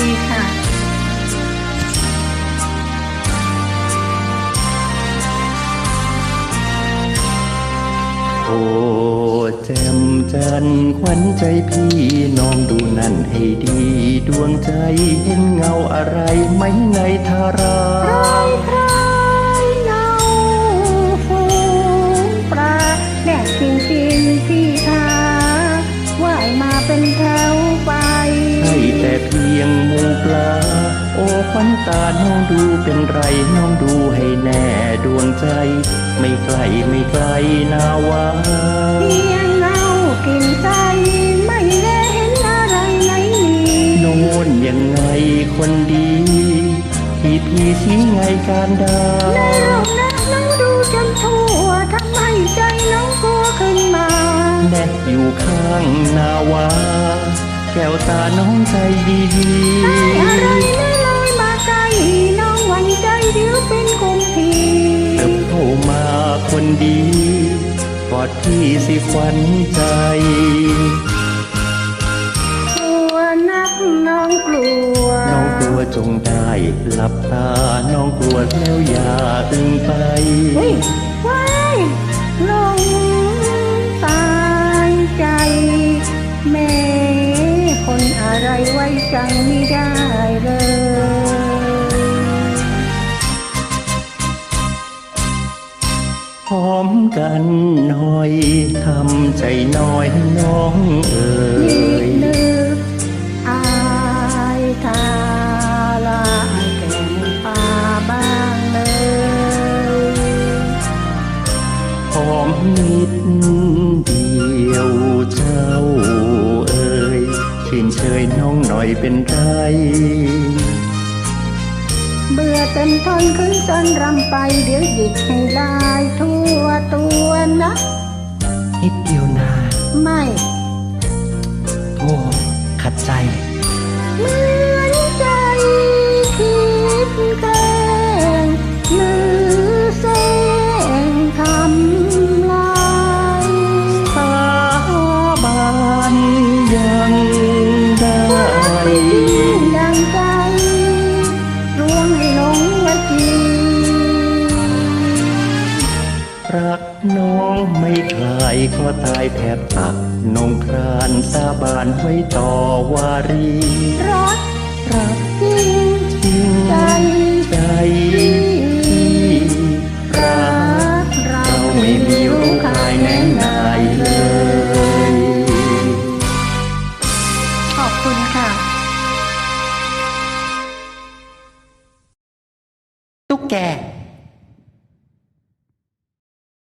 ดีค่ะโอ้แจ่มจันทร์ขวัญใจพี่น้องดูนั่นให้ดี ดวงใจเห็นเงาอะไรไหมในทารา แต่เพียงหมูปลา โอ้ขวัญตาน้องดูเป็นไร น้องดูให้แน่ดวงใจ ไม่ไกลไม่ไกลนาวาเพียงเงากินใจไม่ได้เห็นอะไรไหนมีโน่นยังไงคนดีที่พี่ชี้ไงการดาในโลกนั้นน้องดูจนทั่วทำให้ใจน้องกลัวขึ้นมาแนบอยู่ข้างนาวา แก้วตาน้องใจดีดีได้อะไรไม่ลอยมาไกลน้องหวั่นใจเดี๋ยวเป็นคงทีเติบโตมาคนดีกอดพี่สิขวัญใจกลัวนักน้องกลัว น้องกลัวจงได้หลับตา น้องกลัวแล้วอย่าอึ้งไป ไว้ใจไม่ได้เลยพร้อมกันหน่อยทำใจน้อยน้องเอ๋นิยนึกอายทาลาแก่งปาบ้างเลยหอมนิด ชื่นเชยน้องหน่อยเป็นไร เบื่อเต็มทนขึ้นจนรำไปเดี๋ยวหยิกให้ลายทั่วตัวนะนิดเดียวนาไม่โธ่ขัดใจเหมือนใจ น้องไม่คลายก็ตายแทบตักนงครานสาบานไว้ต่อวารี รัก รักจริงจริงใจใจที่รักเราไม่มีรู้คายแน่นายเลย ขอบคุณค่ะ ตุ๊กแก